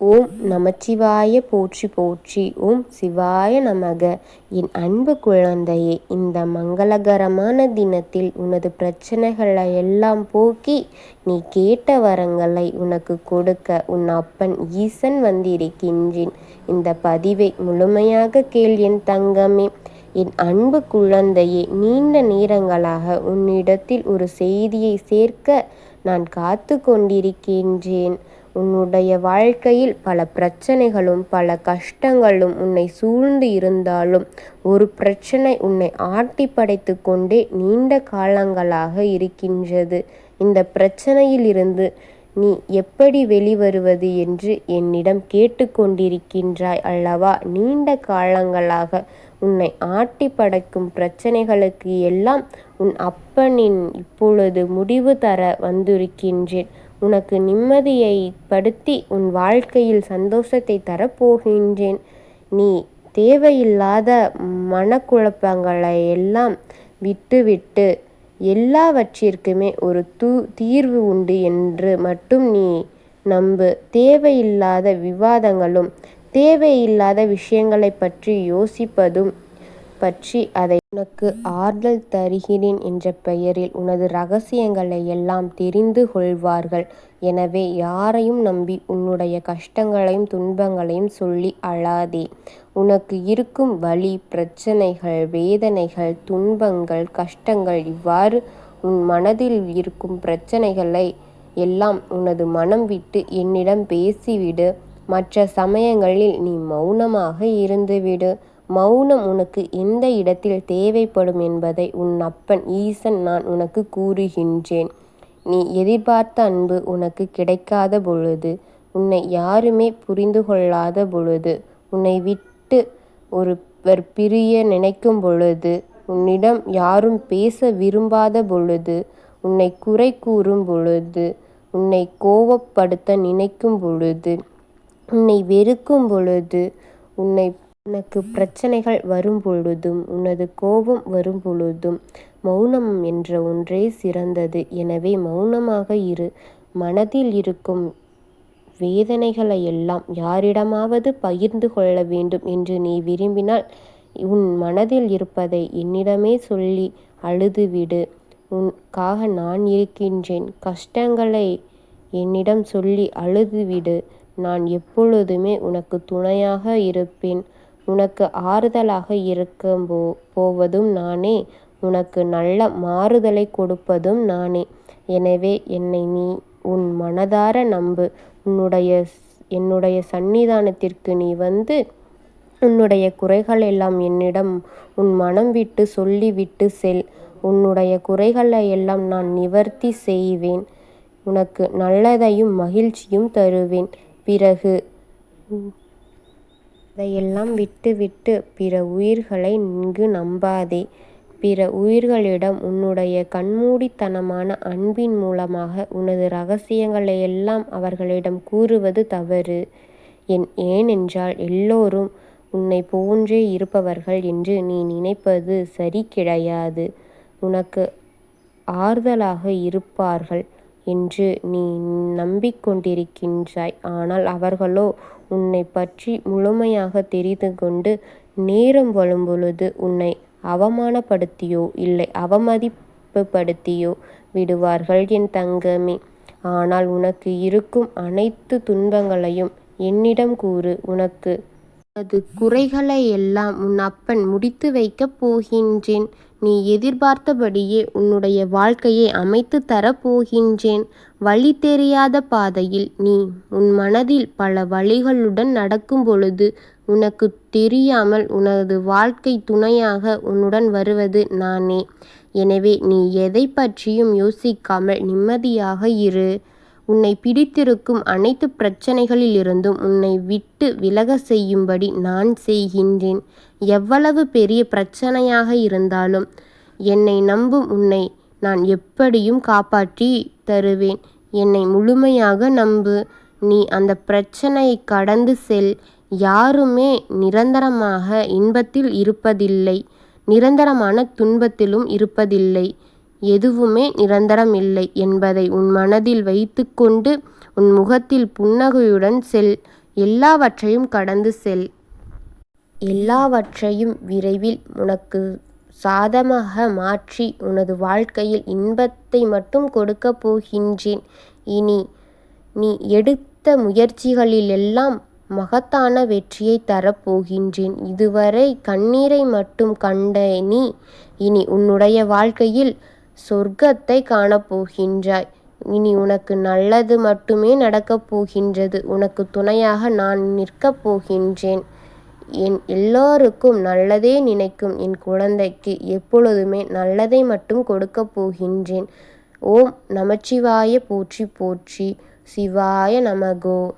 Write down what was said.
ஓம் நமச்சிவாய போற்றி போற்றி. ஓம் சிவாய நமக. என் அன்பு குழந்தையே இந்த மங்களகரமான தினத்தில் உனது பிரச்சனைகளை எல்லாம் போக்கி நீ கேட்ட வரங்களை உனக்கு கொடுக்க உன் அப்பன் ஈசன் வந்திருக்கின்றேன். இந்த பதிவை முழுமையாக கேள் என் தங்கமே. என் அன்பு குழந்தையே நீண்ட நேரங்களாக உன்னிடத்தில் ஒரு செய்தியை சேர்க்க நான் காத்து கொண்டிருக்கின்றேன் உன்னுடைய வாழ்க்கையில் பல பிரச்சனைகளும் பல கஷ்டங்களும் உன்னை சூழ்ந்து இருந்தாலும் ஒரு பிரச்சனை உன்னை ஆட்டி படைத்து கொண்டே நீண்ட காலங்களாக இருக்கின்றது. இந்த பிரச்சனையிலிருந்து நீ எப்படி வெளிவருவது என்று என்னிடம் கேட்டுக்கொண்டிருக்கின்றாய் அல்லவா? நீண்ட காலங்களாக உன்னை ஆட்டி படைக்கும் பிரச்சனைகளுக்கு எல்லாம் உன் அப்பனின் இப்பொழுது முடிவு தர வந்திருக்கின்றேன். உனக்கு நிம்மதியை படுத்தி உன் வாழ்க்கையில் சந்தோஷத்தை தரப்போகின்றேன். நீ தேவையில்லாத மனக்குழப்பங்களை எல்லாம் விட்டுவிட்டு எல்லாவற்றிற்குமே ஒரு தூ தீர்வு உண்டு என்று மட்டும் நீ நம்பு. தேவையில்லாத விவாதங்களும் தேவையில்லாத விஷயங்களை பற்றி யோசிப்பதும் பற்றி அதை உனக்கு ஆறுதல் தருகிறேன் என்ற பெயரில் உனது ரகசியங்களை எல்லாம் தெரிந்து கொள்வார்கள். எனவே யாரையும் நம்பி உன்னுடைய கஷ்டங்களையும் துன்பங்களையும் சொல்லி அழாதே. உனக்கு இருக்கும் வலி பிரச்சனைகள் வேதனைகள் துன்பங்கள் கஷ்டங்கள் இவ்வாறு உன் மனதில் இருக்கும் பிரச்சனைகளை எல்லாம் உனது மனம் விட்டு என்னிடம் பேசிவிடு. மற்ற சமயங்களில் நீ மௌனமாக இருந்துவிடு. மௌனம் உனக்கு எந்த இடத்தில் தேவைப்படும் என்பதை உன் அப்பன் ஈசன் நான் உனக்கு கூறுகின்றேன். நீ எதிர்பார்த்த அன்பு உனக்கு கிடைக்காத பொழுது உன்னை யாருமே புரிந்து கொள்ளாத பொழுது உன்னை விட்டு ஒருவர் பிரிய நினைக்கும் பொழுது உன்னிடம் யாரும் பேச விரும்பாத பொழுது உன்னை குறை கூறும் பொழுது உன்னை கோவப்படுத்த நினைக்கும் பொழுது உன்னை வெறுக்கும் பொழுது உன்னை உனக்கு பிரச்சனைகள் வரும் பொழுதும் உனது கோபம் வரும் பொழுதும் மௌனம் என்ற ஒன்றே சிறந்தது. எனவே மௌனமாக இரு. மனதில் இருக்கும் வேதனைகளை எல்லாம் யாரிடமாவது பகிர்ந்து கொள்ள வேண்டும் என்று நீ விரும்பினால் உன் மனதில் இருப்பதை என்னிடமே சொல்லி அழுதுவிடு. உன்காக நான் இருக்கின்றேன். கஷ்டங்களை என்னிடம் சொல்லி அழுதுவிடு. நான் எப்பொழுதுமே உனக்கு துணையாக இருப்பேன். உனக்கு ஆறுதலாக இருக்க போ போவதும் நானே. உனக்கு நல்ல மாறுதலை கொடுப்பதும் நானே. எனவே என்னை நீ உன் மனதார நம்பு. உன்னுடைய என்னுடைய சன்னிதானத்திற்கு நீ வந்து உன்னுடைய குறைகள் எல்லாம் என்னிடம் உன் மனம் விட்டு சொல்லிவிட்டு செல். உன்னுடைய குறைகளை எல்லாம் நான் நிவர்த்தி செய்வேன். உனக்கு நல்லதையும் மகிழ்ச்சியும் தருவேன். பிறகு அதையெல்லாம் விட்டுவிட்டு பிற உயிர்களை இங்கு நம்பாதே. பிற உயிர்களிடம் உன்னுடைய கண்மூடித்தனமான அன்பின் மூலமாக உனது ரகசியங்களையெல்லாம் அவர்களிடம் கூறுவது தவறு. என் ஏனென்றால் எல்லோரும் உன்னை போன்றே இருப்பவர்கள் என்று நீ நினைப்பது சரி கிடையாது. உனக்கு ஆறுதலாக இருப்பார்கள் என்று நீ நம்பிக்கொண்டிருக்கின்றாய். ஆனால் அவர்களோ உன்னை பற்றி முழுமையாக தெரிந்து கொண்டு நேரம் வரும்பொழுது உன்னை அவமானப்படுத்தியோ இல்லை அவமதிப்புப்படுத்தியோ விடுவார்கள் என் தங்கமே. ஆனால் உனக்கு இருக்கும் அனைத்து துன்பங்களையும் என்னிடம் கூறு. உனக்கு அது குறைகளை எல்லாம் உன் அப்பன் முடித்து வைக்கப் போகின்றேன். நீ எதிர்பார்த்தபடியே உன்னுடைய வாழ்க்கையை அமைத்து தரப்போகின்றேன். வழி தெரியாத பாதையில் நீ உன் மனதில் பல வழிகளுடன் நடக்கும் பொழுது உனக்கு தெரியாமல் உனது வாழ்க்கை துணையாக உன்னுடன் வருவது நானே. எனவே நீ எதை பற்றியும் யோசிக்காமல் நிம்மதியாக இரு. உன்னை பிடித்திருக்கும் அனைத்து பிரச்சனைகளிலிருந்தும் உன்னை விட்டு விலக செய்யும்படி நான் செய்கின்றேன். எவ்வளவு பெரிய பிரச்சனையாக இருந்தாலும் என்னை நம்பும் உன்னை நான் எப்படியும் காப்பாற்றி தருவேன். என்னை முழுமையாக நம்பு. நீ அந்த பிரச்சனையை கடந்து செல். யாருமே நிரந்தரமாக இன்பத்தில் இருப்பதில்லை. நிரந்தரமான துன்பத்திலும் இருப்பதில்லை. எதுவுமே நிரந்தரம் இல்லை என்பதை உன் மனதில் வைத்துக்கொண்டு உன் முகத்தில் புன்னகையுடன் செல் எல்லாவற்றையும் கடந்து செல். எல்லாவற்றையும் விரைவில் உனக்கு சாதமாக மாற்றி உனது வாழ்க்கையில் இன்பத்தை மட்டும் கொடுக்கப் போகின்றேன். இனி நீ எடுத்த முயற்சிகளிலெல்லாம் மகத்தான வெற்றியை தரப் போகின்றேன். இதுவரை கண்ணீரை மட்டும் கண்ட நீ இனி உன்னுடைய வாழ்க்கையில் சொர்க்கத்தை காணப் போகின்றாய். இனி உனக்கு நல்லது மட்டுமே நடக்கப் போகின்றது. உனக்கு துணையாக நான் நிற்கப் போகின்றேன். என் எல்லோருக்கும் நல்லதே நினைக்கும் என் குழந்தைக்கு எப்பொழுதுமே நல்லதை மட்டும் கொடுக்கப் போகின்றேன். ஓம் நமசிவாய போற்றி போற்றி சிவாய நமகோ